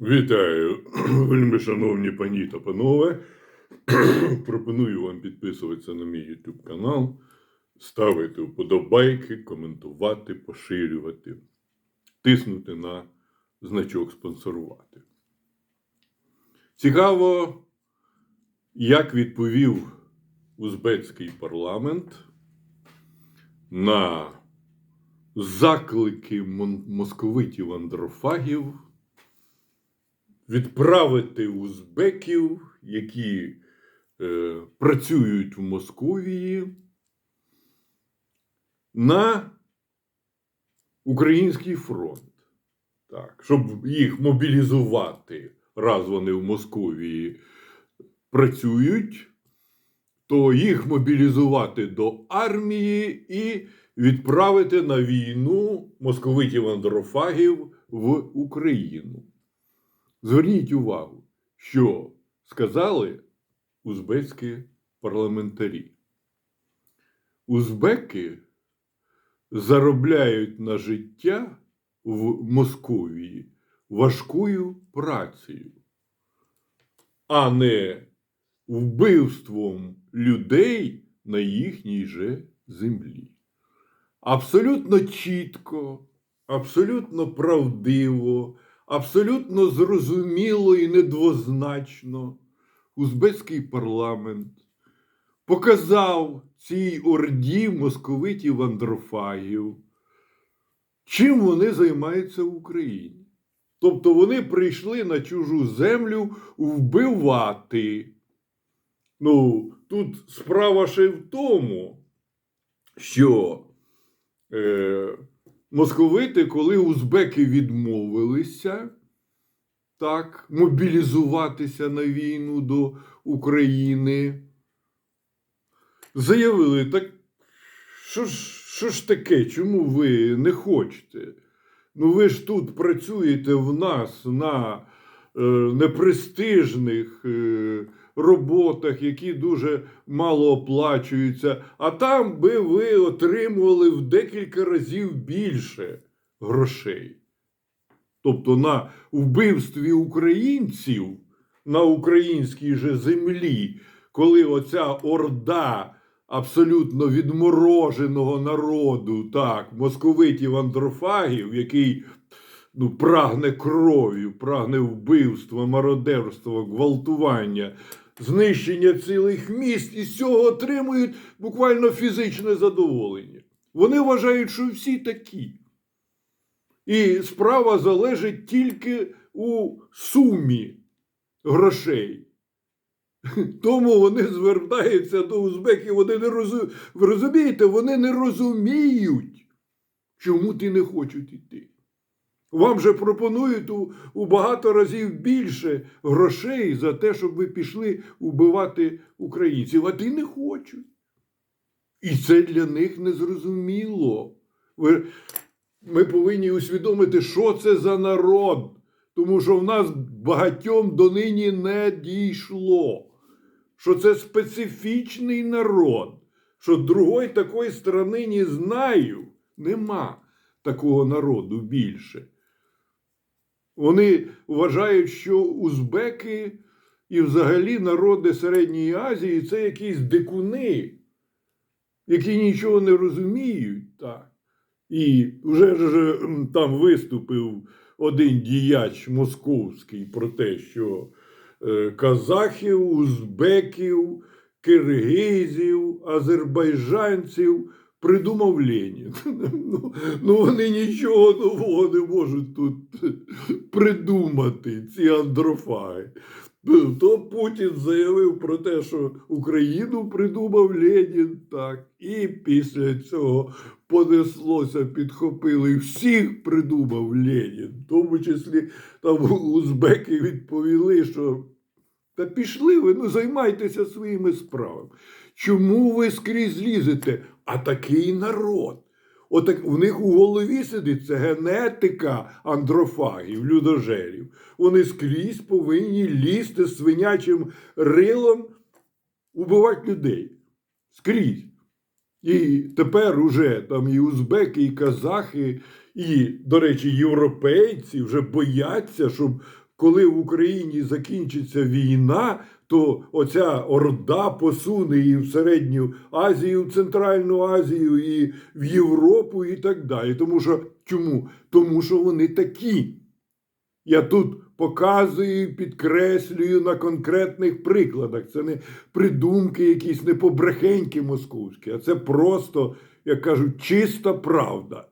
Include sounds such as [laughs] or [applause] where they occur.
Вітаю, [clears throat] вельми шановні пані та панове. [clears throat] Пропоную вам підписуватися на мій YouTube канал, ставити вподобайки, коментувати, поширювати, тиснути на значок спонсорувати. Цікаво, як відповів узбецький парламент на заклики московитів андрофагів відправити узбеків, які е, працюють в Московії, на український фронт. Так, щоб їх мобілізувати, раз вони в Московії працюють, то їх мобілізувати до армії і відправити на війну московитів андрофагів в Україну. Зверніть увагу, що сказали узбецькі парламентарі. Узбеки заробляють на життя в Московії важкою працею, а не вбивством людей на їхній же землі. Абсолютно чітко, абсолютно правдиво, абсолютно зрозуміло і недвозначно узбецький парламент показав цій орді московитів андрофагів, чим вони займаються в Україні. Тобто вони прийшли на чужу землю вбивати. Ну, тут справа ще в тому, що е, московити, коли узбеки відмовилися так, мобілізуватися на війну до України, заявили, так що ж, що ж таке, чому ви не хочете? Ну ви ж тут працюєте в нас на е, непрестижних е, роботах, які дуже мало оплачуються, а там би ви отримували в декілька разів більше грошей. Тобто на вбивстві українців на українській же землі, коли оця орда абсолютно відмороженого народу, так, московитів андрофагів, який ну, прагне кров'ю, прагне вбивства, мародерства, гвалтування, знищення цілих міст, і з цього отримують буквально фізичне задоволення. Вони вважають, що всі такі. І справа залежить тільки у сумі грошей. [laughs] Тому вони звертаються до узбеків, вони не розуміють. Розумієте, вони не розуміють, чому ти не хочуть йти. Вам же пропонують у, у багато разів більше грошей за те, щоб ви пішли убивати українців, а ти не хочуть. І це для них незрозуміло. Ви, ми повинні усвідомити, що це за народ, тому що в нас багатьом донині не дійшло, що це специфічний народ, що другої такої сторони не знаю, нема такого народу більше. Вони вважають, що узбеки і взагалі народи Середньої Азії це якісь дикуни, які нічого не розуміють. Так. І вже ж там виступив один діяч московський про те, що е, казахів, узбеків, киргизів, азербайджанців придумав Ленін. [laughs] Ну, ну вони нічого нового не можуть тут придумати, ці андрофаги. То Путін заявив про те, що Україну придумав Ленін, так, і після цього понеслося, підхопили. Всіх придумав Ленін. В тому числі там узбеки відповіли, що та пішли ви, ну займайтеся своїми справами. Чому ви скрізь лізете? А такий народ. Отак в них у голові сидить це генетика андрофагів, людожерів. Вони скрізь повинні лізти свинячим рилом, убивати людей. Скрізь. І тепер уже там і узбеки, і казахи, і, до речі, європейці вже бояться, щоб коли в Україні закінчиться війна, то оця орда посуне і в Середню Азію, в Центральну Азію, і в Європу, і так далі. Тому що чому? Тому що вони такі. Я тут показую, підкреслюю на конкретних прикладах. Це не придумки, якісь не побрехеньки московські, а це просто, як кажуть, чиста правда.